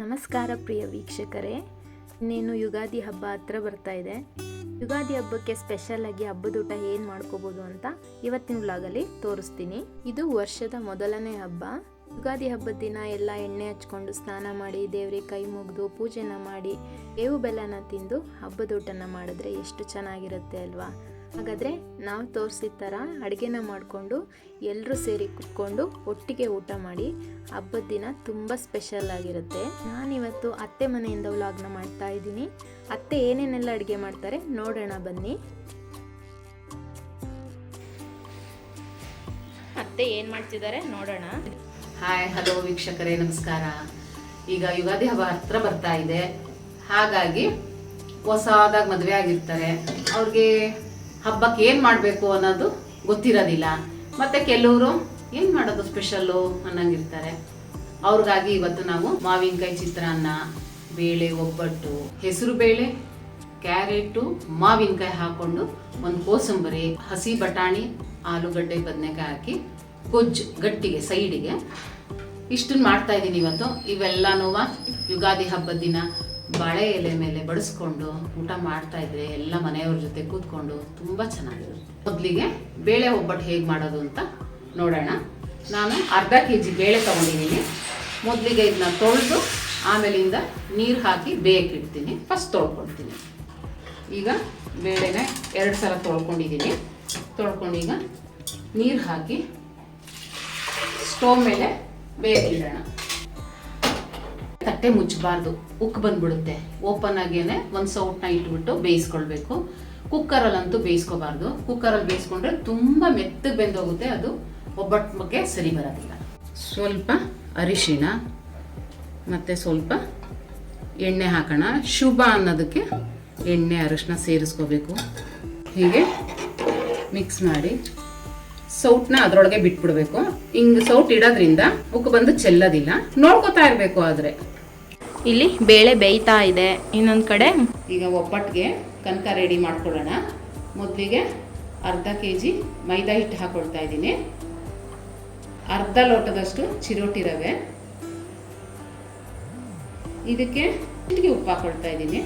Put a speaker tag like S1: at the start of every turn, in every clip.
S1: ನಮಸ್ಕಾರ ಪ್ರಿಯ ವೀಕ್ಷಕರೇ, ಇನ್ನೇನು ಯುಗಾದಿ ಹಬ್ಬ ಹತ್ರ ಬರ್ತಾ ಇದೆ. ಯುಗಾದಿ ಹಬ್ಬಕ್ಕೆ ಸ್ಪೆಷಲ್ ಆಗಿ ಹಬ್ಬದೂಟ ಏನು ಮಾಡ್ಕೋಬೋದು ಅಂತ ಇವತ್ತಿನ ವ್ಲಾಗಲ್ಲಿ ತೋರಿಸ್ತೀನಿ. ಇದು ವರ್ಷದ ಮೊದಲನೇ ಹಬ್ಬ. ಯುಗಾದಿ ಹಬ್ಬದ ದಿನ ಎಲ್ಲ ಎಣ್ಣೆ ಹಚ್ಕೊಂಡು ಸ್ನಾನ ಮಾಡಿ, ದೇವ್ರಿಗೆ ಕೈ ಮುಗಿದು ಪೂಜೆನ ಮಾಡಿ, ಬೇವು ಬೆಲ್ಲನ ತಿಂದು ಹಬ್ಬದೂಟನ ಮಾಡಿದ್ರೆ ಎಷ್ಟು ಚೆನ್ನಾಗಿರುತ್ತೆ ಅಲ್ವಾ? ಹಾಗಾದರೆ ನಾವು ತೋರಿಸಿದ ಥರ ಅಡುಗೆನ ಮಾಡಿಕೊಂಡು ಎಲ್ಲರೂ ಸೇರಿ ಕುತ್ಕೊಂಡು ಒಟ್ಟಿಗೆ ಊಟ ಮಾಡಿ ಹಬ್ಬದ ದಿನ ತುಂಬ ಸ್ಪೆಷಲ್ ಆಗಿರುತ್ತೆ. ನಾನಿವತ್ತು ಅತ್ತೆ ಮನೆಯಿಂದ ವ್ಲಾಗ್ನ ಮಾಡ್ತಾ ಇದ್ದೀನಿ. ಅತ್ತೆ ಏನೇನೆಲ್ಲ ಅಡುಗೆ ಮಾಡ್ತಾರೆ ನೋಡೋಣ ಬನ್ನಿ. ಅತ್ತೆ ಏನು ಮಾಡ್ತಿದ್ದಾರೆ ನೋಡೋಣ.
S2: ಹಾಯ್, ಹಲೋ ವೀಕ್ಷಕರೇ, ನಮಸ್ಕಾರ. ಈಗ ಯುಗಾದಿ ಹಬ್ಬ ಹತ್ರ ಬರ್ತಾ ಇದೆ. ಹಾಗಾಗಿ ಹೊಸದಾಗಿ ಮದುವೆ ಆಗಿರ್ತಾರೆ. ಅವ್ರಿಗೆ ಹಬ್ಬಕ್ಕೆ ಏನು ಮಾಡಬೇಕು ಅನ್ನೋದು ಗೊತ್ತಿರೋದಿಲ್ಲ. ಮತ್ತೆ ಕೆಲವರು ಏನು ಮಾಡೋದು ಸ್ಪೆಷಲ್ಲು ಅನ್ನಂಗಿರ್ತಾರೆ. ಅವ್ರಿಗಾಗಿ ಇವತ್ತು ನಾವು ಮಾವಿನಕಾಯಿ ಚಿತ್ರಾನ್ನ, ಬೇಳೆ, ಒಬ್ಬಟ್ಟು, ಹೆಸರು ಬೇಳೆ, ಕ್ಯಾರೆಟು, ಮಾವಿನಕಾಯಿ ಹಾಕೊಂಡು ಒಂದು ಕೋಸಂಬರಿ, ಹಸಿ ಬಟಾಣಿ, ಆಲೂಗಡ್ಡೆ, ಬದನೆಕಾಯಿ ಹಾಕಿ ಕೊಜ್ಜು ಗಟ್ಟಿಗೆ ಸೈಡಿಗೆ ಇಷ್ಟನ್ನು ಮಾಡ್ತಾ ಇದ್ದೀನಿ ಇವತ್ತು. ಇವೆಲ್ಲನೂ ಯುಗಾದಿ ಹಬ್ಬದ ದಿನ. ಬಾಳೆ ಎಲೆ ಮೇಲೆ ಬಡಿಸ್ಕೊಂಡು ಊಟ ಮಾಡ್ತಾ ಇದ್ರೆ ಎಲ್ಲ ಮನೆಯವ್ರ ಜೊತೆ ಕೂತ್ಕೊಂಡು ತುಂಬ ಚೆನ್ನಾಗಿರುತ್ತೆ. ಮೊದಲಿಗೆ ಬೇಳೆ ಒಬ್ಬಟ್ಟು ಹೇಗೆ ಮಾಡೋದು ಅಂತ ನೋಡೋಣ. ನಾನು ಅರ್ಧ ಕೆ ಜಿ ಬೇಳೆ ತೊಗೊಂಡಿದ್ದೀನಿ. ಮೊದಲಿಗೆ ಇದನ್ನ ತೊಳೆದು ಆಮೇಲಿಂದ ನೀರು ಹಾಕಿ ಬೇಯಕ್ಕಿಡ್ತೀನಿ ಫಸ್ಟ್ ತೊಳ್ಕೊಳ್ತೀನಿ. ಈಗ ಬೇಳೆನ ಎರಡು ಸಲ ತೊಳ್ಕೊಂಡಿದ್ದೀನಿ. ತೊಳ್ಕೊಂಡು ಈಗ ನೀರು ಹಾಕಿ ಸ್ಟೋವ್ ಮೇಲೆ ಬೇಯಕ್ಕಿಡೋಣ ತಟ್ಟೆ ಮುಚ್ಚಬಾರ್ದು ಉಕ್ ಬಂದ್ಬಿಡುತ್ತೆ. ಓಪನ್ ಆಗೇನೆ ಒಂದು ಸೌಟ್ನ ಇಟ್ಬಿಟ್ಟು ಬೇಯಿಸ್ಕೊಳ್ಬೇಕು. ಕುಕ್ಕರಲ್ಲಂತೂ ಬೇಯಿಸ್ಕೋಬಾರ್ದು. ಕುಕ್ಕರಲ್ಲಿ ಬೇಯಿಸ್ಕೊಂಡ್ರೆ ತುಂಬ ಮೆತ್ತಗೆ ಬೆಂದೋಗುತ್ತೆ, ಅದು ಒಬ್ಬಟ್ಟು ಬಗ್ಗೆ ಸರಿ ಬರೋದಿಲ್ಲ. ಸ್ವಲ್ಪ ಅರಿಶಿಣ, ಮತ್ತು ಸ್ವಲ್ಪ ಎಣ್ಣೆ ಹಾಕೋಣ. ಶುಭ ಅನ್ನೋದಕ್ಕೆ ಎಣ್ಣೆ ಅರಿಶಿನ ಸೇರಿಸ್ಕೋಬೇಕು. ಹೀಗೆ ಮಿಕ್ಸ್ ಮಾಡಿ ಸೌಟ್ನ ಅದರೊಳಗೆ ಬಿಟ್ಬಿಡ್ಬೇಕು. ಹಿಂಗೆ ಸೌಟ್ ಇಡೋದ್ರಿಂದ ಉಕ್ಕು ಬಂದು ಚೆಲ್ಲೋದಿಲ್ಲ. ನೋಡ್ಕೋತಾ ಇರಬೇಕು ಆದ್ರೆ.
S1: ಇಲ್ಲಿ ಬೇಳೆ ಬೇಯ್ತಾ ಇದೆ. ಇನ್ನೊಂದು ಕಡೆ
S2: ಈಗ ಒಬ್ಬಟ್ಟಿಗೆ ಕನಕ ರೆಡಿ ಮಾಡ್ಕೊಳ್ಳೋಣ. ಮೊದಲಿಗೆ ಅರ್ಧ ಕೆ ಜಿ ಮೈದಾ ಹಿಟ್ಟು ಹಾಕೊಳ್ತಾ ಇದ್ದೀನಿ. ಅರ್ಧ ಲೋಟದಷ್ಟು ಚಿರೋಟಿ ರವೆ. ಇದಕ್ಕೆ ಚಿಟಿಕೆ ಉಪ್ಪು ಹಾಕೊಳ್ತಾ ಇದ್ದೀನಿ.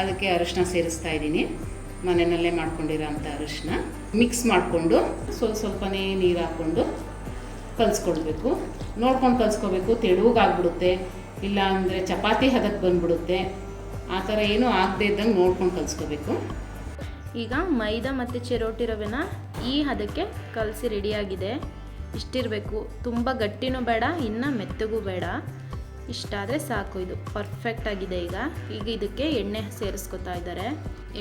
S2: ಅದಕ್ಕೆ ಅರಿಶಿನ ಸೇರಿಸ್ತಾ ಇದ್ದೀನಿ. ಮನೆಯಲ್ಲೇ ಮಾಡ್ಕೊಂಡಿರೋ ಅಂಥ ಅರಿಶಿನ ಮಿಕ್ಸ್ ಮಾಡಿಕೊಂಡು ಸ್ವಲ್ಪ ಸ್ವಲ್ಪನೇ ನೀರು ಹಾಕ್ಕೊಂಡು ಕಲಿಸ್ಕೊಳ್ಬೇಕು. ನೋಡ್ಕೊಂಡು ಕಲಿಸ್ಕೋಬೇಕು. ತೆಳುವಾಗ್ಬಿಡುತ್ತೆ ಇಲ್ಲ ಅಂದರೆ ಚಪಾತಿ ಹದಕ್ಕೆ ಬಂದ್ಬಿಡುತ್ತೆ. ಆ ಥರ ಏನೂ ಆಗದೆ ಇದ್ದಂಗೆ ನೋಡ್ಕೊಂಡು ಕಲಿಸ್ಕೋಬೇಕು.
S1: ಈಗ ಮೈದಾ ಮತ್ತು ಚಿರೋಟಿ ರವೆನ ಈ ಹದಕ್ಕೆ ಕಲಸಿ ರೆಡಿಯಾಗಿದೆ. ಇಷ್ಟಿರಬೇಕು. ತುಂಬ ಗಟ್ಟಿನೂ ಬೇಡ, ಇನ್ನು ಮೆತ್ತಗೂ ಬೇಡ. ಇಷ್ಟಾದರೆ ಸಾಕು ಇದು. ಪರ್ಫೆಕ್ಟ್ ಆಗಿದೆ ಈಗ. ಈಗ ಇದಕ್ಕೆ ಎಣ್ಣೆ ಸೇರಿಸ್ಕೊತಾ ಇದ್ದಾರೆ.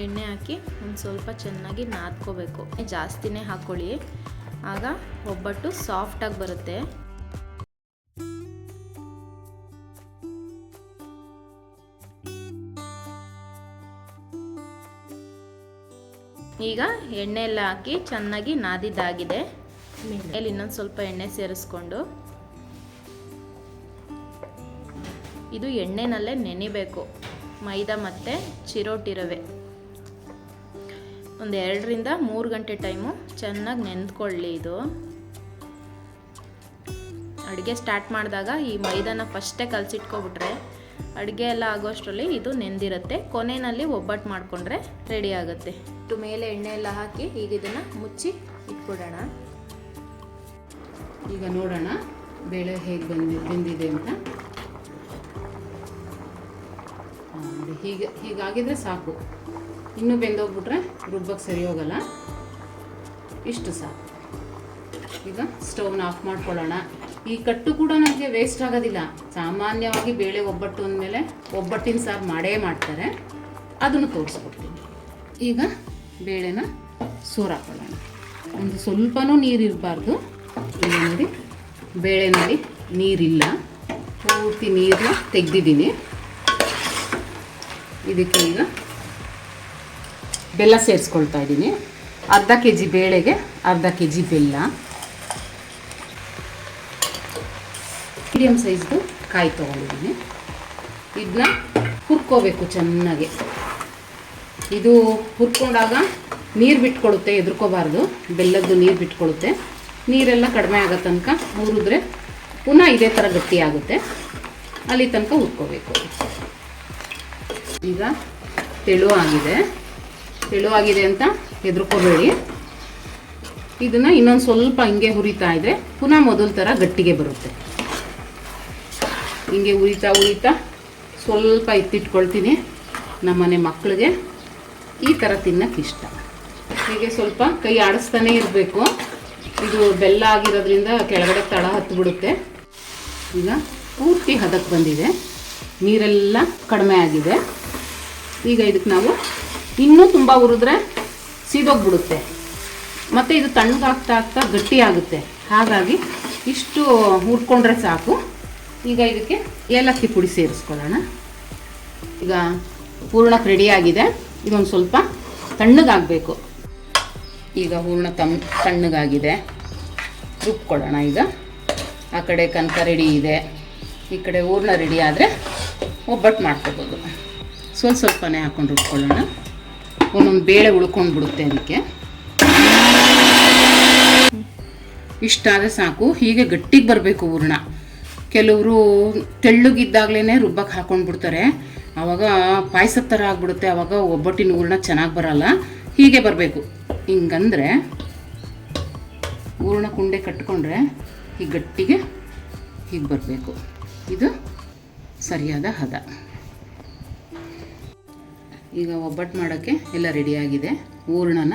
S1: ಎಣ್ಣೆ ಹಾಕಿ ಒಂದು ಸ್ವಲ್ಪ ಚೆನ್ನಾಗಿ ನಾದ್ಕೋಬೇಕು. ಜಾಸ್ತಿನೇ ಹಾಕ್ಕೊಳ್ಳಿ ಆಗ ಒಬ್ಬಟ್ಟು ಸಾಫ್ಟಾಗಿ ಬರುತ್ತೆ. ಈಗ ಎಣ್ಣೆ ಎಲ್ಲ ಹಾಕಿ ಚೆನ್ನಾಗಿ ನಾದಿದ್ದಾಗಿದೆ. ಮೇಲೆ ಇನ್ನೊಂದು ಸ್ವಲ್ಪ ಎಣ್ಣೆ ಸೇರಿಸ್ಕೊಂಡು. ಇದು ಎಣ್ಣೆನಲ್ಲೇ ನೆನಿಬೇಕು. ಮೈದಾ ಮತ್ತು ಚಿರೋಟಿ ರವೆ ಒಂದು ಎರಡರಿಂದ ಮೂರು ಗಂಟೆ ಟೈಮು ಚೆನ್ನಾಗಿ ನೆನೆದುಕೊಳ್ಳಿ ಇದು. ಅಡುಗೆ ಸ್ಟಾರ್ಟ್ ಮಾಡಿದಾಗ ಈ ಮೈದಾನ ಫಸ್ಟೇ ಕಲಸಿಟ್ಕೊಬಿಟ್ರೆ ಅಡುಗೆ ಎಲ್ಲ ಆಗೋಷ್ಟರಲ್ಲಿ ಇದು ನೆಂದಿರುತ್ತೆ. ಕೊನೆಯಲ್ಲಿ ಒಬ್ಬಟ್ಟು ಮಾಡಿಕೊಂಡ್ರೆ ರೆಡಿ ಆಗುತ್ತೆ. ಇಟ್ಟು ಮೇಲೆ ಎಣ್ಣೆ ಎಲ್ಲ ಹಾಕಿ ಈಗ ಇದನ್ನು ಮುಚ್ಚಿ ಇಟ್ಬಿಡೋಣ.
S2: ಈಗ ನೋಡೋಣ ಬೇಳೆ ಹೇಗೆ ಬಂದಿ, ಬೆಂದಿದೆ ಅಂತ. ಹೀಗೆ, ಹೀಗಾಗಿದ್ರೆ ಸಾಕು. ಇನ್ನೂ ಬೆಂದೋಗ್ಬಿಟ್ರೆ ರುಬ್ಬಕ್ಕೆ ಸರಿ ಹೋಗಲ್ಲ. ಇಷ್ಟು ಸಾಕು. ಈಗ ಸ್ಟವ್ನ ಆಫ್ ಮಾಡ್ಕೊಳ್ಳೋಣ. ಈ ಕಟ್ಟು ಕೂಡ ನಮಗೆ ವೇಸ್ಟ್ ಆಗೋದಿಲ್ಲ. ಸಾಮಾನ್ಯವಾಗಿ ಬೇಳೆ ಒಬ್ಬಟ್ಟು ಅಂದಮೇಲೆ ಒಬ್ಬಟ್ಟಿನ ಸಾರು ಮಾಡೇ ಮಾಡ್ತಾರೆ. ಅದನ್ನು ತೋರಿಸ್ಕೊಡ್ತೀನಿ. ಈಗ ಬೇಳೆನ ಸೋರ್ ಹಾಕೊಳ್ಳೋಣ ಒಂದು ಸ್ವಲ್ಪನೂ ನೀರು ಇರಬಾರ್ದು. ಈಗ ನೋಡಿ ಬೇಳೆನಲ್ಲಿ ನೀರಿಲ್ಲ. ಪೂರ್ತಿ ನೀರನ್ನ ತೆಗೆದಿದ್ದೀನಿ. ಇದಕ್ಕೆ ಈಗ ಬೆಲ್ಲ ಸೇರಿಸ್ಕೊಳ್ತಾ ಇದ್ದೀನಿ. ಅರ್ಧ ಕೆ ಜಿ ಬೇಳೆಗೆ ಅರ್ಧ ಕೆ ಜಿ ಬೆಲ್ಲ. ಮೀಡಿಯಮ್ ಸೈಜ್ದು ಕಾಯಿ ತೊಗೊಂಡಿದ್ದೀನಿ. ಇದನ್ನ ಹುರ್ಕೋಬೇಕು ಚೆನ್ನಾಗಿ. ಇದು ಹುರ್ಕೊಂಡಾಗ ನೀರು ಬಿಟ್ಕೊಳುತ್ತೆ, ಎದುರ್ಕೋಬಾರ್ದು. ಬೆಲ್ಲದ್ದು ನೀರು ಬಿಟ್ಕೊಳುತ್ತೆ. ನೀರೆಲ್ಲ ಕಡಿಮೆ ಆಗೋ ತನಕ ಹುರಿದ್ರೆ ಪುನಃ ಇದೇ ಥರ ಗಟ್ಟಿ ಆಗುತ್ತೆ ಅಲ್ಲಿ ತನಕ ಹುರ್ಕೋಬೇಕು. ಈಗ ತೆಳುವಾಗಿದೆ ತೆಳುವಾಗಿದೆ ಅಂತ ಹೆದರ್ಕೋಬೇಡಿ. ಇದನ್ನು ಇನ್ನೊಂದು ಸ್ವಲ್ಪ ಹಿಂಗೆ ಹುರಿತಾ ಇದ್ರೆ ಪುನಃ ಮೊದಲ ಥರ ಗಟ್ಟಿಗೆ ಬರುತ್ತೆ. ಹಿಂಗೆ ಉರಿತಾ ಉರಿತಾ ಸ್ವಲ್ಪ ಎತ್ತಿಟ್ಕೊಳ್ತೀನಿ ನಮ್ಮನೆ ಮಕ್ಕಳಿಗೆ ಈ ಥರ ತಿನ್ನಕ್ಕೆ ಇಷ್ಟ. ಹೀಗೆ ಸ್ವಲ್ಪ ಕೈ ಆಡಿಸ್ತಾನೆ ಇರಬೇಕು. ಇದು ಬೆಲ್ಲ ಆಗಿರೋದ್ರಿಂದ ಕೆಳಗಡೆ ತಳ ಹತ್ತು ಬಿಡುತ್ತೆ ಈಗ ಪೂರ್ತಿ ಹದಕ್ಕೆ ಬಂದಿದೆ. ನೀರೆಲ್ಲ ಕಡಿಮೆ ಆಗಿದೆ. ಈಗ ಇದಕ್ಕೆ ನಾವು ಇನ್ನೂ ತುಂಬ ಹುರಿದ್ರೆ ಸೀದೋಗ್ಬಿಡುತ್ತೆ. ಮತ್ತು ಇದು ತಣ್ಣಗಾಗ್ತಾ ಆಗ್ತಾ ಗಟ್ಟಿ ಆಗುತ್ತೆ ಹಾಗಾಗಿ ಇಷ್ಟು ಹುರ್ಕೊಂಡ್ರೆ ಸಾಕು. ಈಗ ಇದಕ್ಕೆ ಏಲಕ್ಕಿ ಪುಡಿ ಸೇರಿಸ್ಕೊಳ್ಳೋಣ. ಈಗ ಹೂರ್ಣಕ್ಕೆ ರೆಡಿಯಾಗಿದೆ ಇದೊಂದು ಸ್ವಲ್ಪ ತಣ್ಣಗಾಗಬೇಕು. ಈಗ ಹೂರ್ಣ ತಮ್ ತಣ್ಣಗಾಗಿದೆ. ರುಬ್ಕೊಳ್ಳೋಣ ಈಗ. ಆ ಕಡೆ ಕನಕ ರೆಡಿ ಇದೆ. ಈ ಕಡೆ ಹೂರ್ಣ ರೆಡಿ ಆದರೆ ಒಬ್ಬಟ್ಟು ಮಾಡ್ಕೋಬೋದು. ಸ್ವಲ್ಪ ಸ್ವಲ್ಪನೇ ಹಾಕೊಂಡು ರುಬ್ಕೊಳ್ಳೋಣ. ಒಂದೊಂದು ಬೇಳೆ ಉಳ್ಕೊಂಡು ಬಿಡುತ್ತೆ ಅದಕ್ಕೆ. ಇಷ್ಟಾದರೆ ಸಾಕು. ಹೀಗೆ ಗಟ್ಟಿಗೆ ಬರಬೇಕು ಹೂರ್ಣ. ಕೆಲವರು ತೆಳ್ಳಗಿದ್ದಾಗಲೇ ರುಬ್ಬಕ್ಕೆ ಹಾಕೊಂಡು ಬಿಡ್ತಾರೆ. ಆವಾಗ ಪಾಯಸದ ಥರ ಆಗ್ಬಿಡುತ್ತೆ. ಆವಾಗ ಒಬ್ಬಟ್ಟಿನ ಹೂರ್ಣ ಚೆನ್ನಾಗಿ ಬರಲ್ಲ. ಹೀಗೆ ಬರಬೇಕು. ಹಿಂಗಂದರೆ ಹೂರ್ಣ ಕುಂಡೆ ಕಟ್ಕೊಂಡ್ರೆ ಹೀಗೆ ಗಟ್ಟಿಗೆ ಹೀಗೆ ಬರಬೇಕು. ಇದು ಸರಿಯಾದ ಹದ. ಈಗ ಒಬ್ಬಟ್ಟು ಮಾಡೋಕ್ಕೆ ಎಲ್ಲ ರೆಡಿಯಾಗಿದೆ. ಹೂರ್ಣನ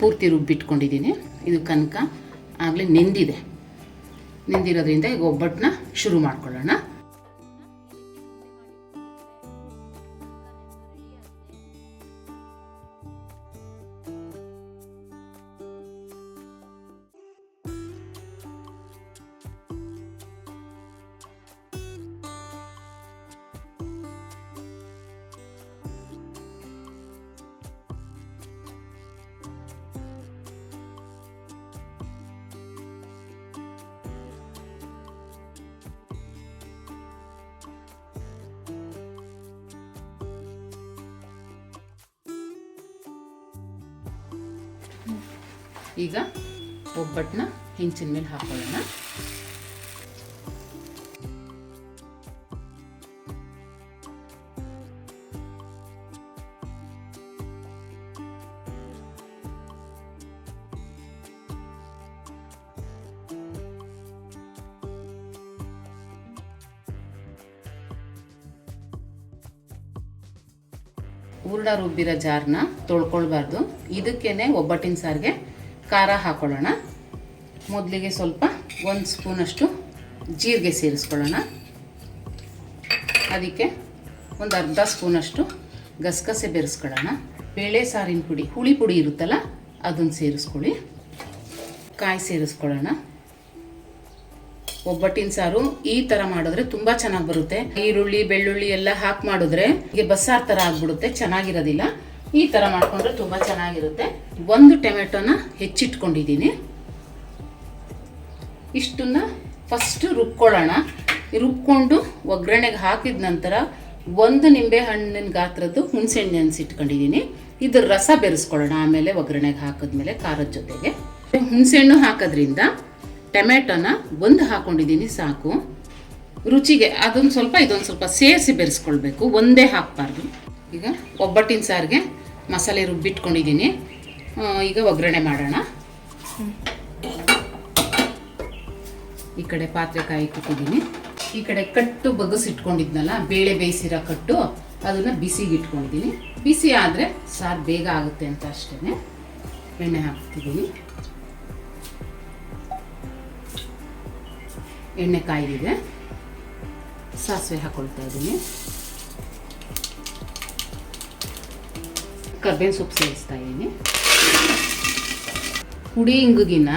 S2: ಪೂರ್ತಿ ರುಬ್ಬಿಟ್ಕೊಂಡಿದ್ದೀನಿ. ಇದು ಕನಕ ಆಗಲೇ ನೆಂದಿದೆ. ನೆಂದಿರೋದ್ರಿಂದ ಈಗ ಒಬ್ಬಟ್ಟನ್ನ ಶುರು ಮಾಡ್ಕೊಳ್ಳೋಣ. ಈಗ ಒಬ್ಬಟ್ಟನ್ನ ಹೆಂಚಿನ ಮೇಲೆ ಹಾಕೊಳ್ಳೋಣ. ಹೂರ್ಣ ರುಬ್ಬಿರೋ ಜಾರ್ನ ತೊಳ್ಕೊಳ್ಬಾರ್ದು. ಇದಕ್ಕೇನೆ ಒಬ್ಬಟ್ಟಿನ ಸಾರಿಗೆ ಖಾರ ಹಾಕೊಳ್ಳೋಣ. ಮೊದಲಿಗೆ ಸ್ವಲ್ಪ ಒಂದು ಸ್ಪೂನಷ್ಟು ಜೀರಿಗೆ ಸೇರಿಸ್ಕೊಳ್ಳೋಣ. ಅದಕ್ಕೆ ಒಂದು ಅರ್ಧ ಸ್ಪೂನಷ್ಟು ಗಸಗಸೆ ಬೆರೆಸ್ಕೊಳ್ಳೋಣ. ಬೇಳೆ ಸಾರಿನ ಪುಡಿ, ಹುಳಿ ಪುಡಿ ಇರುತ್ತಲ್ಲ ಅದನ್ನು ಸೇರಿಸ್ಕೊಳ್ಳಿ. ಕಾಯಿ ಸೇರಿಸ್ಕೊಳ್ಳೋಣ. ಒಬ್ಬಟ್ಟಿನ ಸಾರು ಈ ಥರ ಮಾಡಿದ್ರೆ ತುಂಬ ಚೆನ್ನಾಗಿ ಬರುತ್ತೆ. ಈರುಳ್ಳಿ, ಬೆಳ್ಳುಳ್ಳಿ ಎಲ್ಲ ಹಾಕಿ ಮಾಡಿದ್ರೆ, ಹೀಗೆ ಬಸ್ಸಾರು ಥರ ಆಗ್ಬಿಡುತ್ತೆ, ಚೆನ್ನಾಗಿರೋದಿಲ್ಲ. ಈ ಥರ ಮಾಡ್ಕೊಂಡ್ರೆ ತುಂಬ ಚೆನ್ನಾಗಿರುತ್ತೆ. ಒಂದು ಟೊಮೆಟೊನ ಹೆಚ್ಚಿಟ್ಕೊಂಡಿದ್ದೀನಿ. ಇಷ್ಟನ್ನ ಫಸ್ಟ್ ರುಬ್ಕೊಳ್ಳೋಣ. ರುಬ್ಕೊಂಡು ಒಗ್ಗರಣೆಗೆ ಹಾಕಿದ ನಂತರ ಒಂದು ನಿಂಬೆ ಹಣ್ಣಿನ ಗಾತ್ರದ್ದು ಹುಣಸೆಹಣ್ಣು ನೆನೆಸಿಟ್ಕೊಂಡಿದ್ದೀನಿ ಇದ್ರ ರಸ ಬೆರೆಸ್ಕೊಳ್ಳೋಣ, ಆಮೇಲೆ ಒಗ್ಗರಣೆಗೆ ಹಾಕಿದ್ಮೇಲೆ ಖಾರದ ಜೊತೆಗೆ. ಹುಣಸೆಹಣ್ಣು ಹಾಕೋದ್ರಿಂದ ಟೊಮೆಟೊನ ಒಂದು ಹಾಕೊಂಡಿದ್ದೀನಿ ಸಾಕು. ರುಚಿಗೆ ಅದೊಂದು ಸ್ವಲ್ಪ, ಇದೊಂದು ಸ್ವಲ್ಪ ಸೇರಿಸಿ ಬೆರೆಸ್ಕೊಳ್ಬೇಕು, ಒಂದೇ ಹಾಕಬಾರ್ದು. ಈಗ ಒಬ್ಬಟ್ಟಿನ ಸಾರಿಗೆ ಮಸಾಲೆ ರುಬ್ಬಿಟ್ಕೊಂಡಿದ್ದೀನಿ. ಈಗ ಒಗ್ಗರಣೆ ಮಾಡೋಣ. ಈ ಕಡೆ ಪಾತ್ರೆ ಕಾಯಿ ಕೊಟ್ಟಿದ್ದೀನಿ ಈ ಕಡೆ ಕಟ್ಟು ಬಗ್ಗಿಸಿಟ್ಕೊಂಡಿದ್ನಲ್ಲ ಬೇಳೆ ಬೇಯಿಸಿರೋ ಕಟ್ಟು, ಅದನ್ನು ಬಿಸಿಗೆ ಇಟ್ಕೊಂಡಿದ್ದೀನಿ. ಬಿಸಿ ಆದರೆ ಸಾರು ಬೇಗ ಆಗುತ್ತೆ ಅಂತ ಅಷ್ಟೇ ಎಣ್ಣೆ ಹಾಕ್ತಿದ್ದೀನಿ. ಎಣ್ಣೆ ಕಾಯಿದೆ ಸಾಸಿವೆ ಹಾಕೊಳ್ತಾ ಇದ್ದೀನಿ. ಕರ್ಬೇವಿನ ಸೊಪ್ಪು ಸೇರಿಸ್ತಾ ಇದ್ದೀನಿ. ಹುಡಿ ಇಂಗುಗಿನ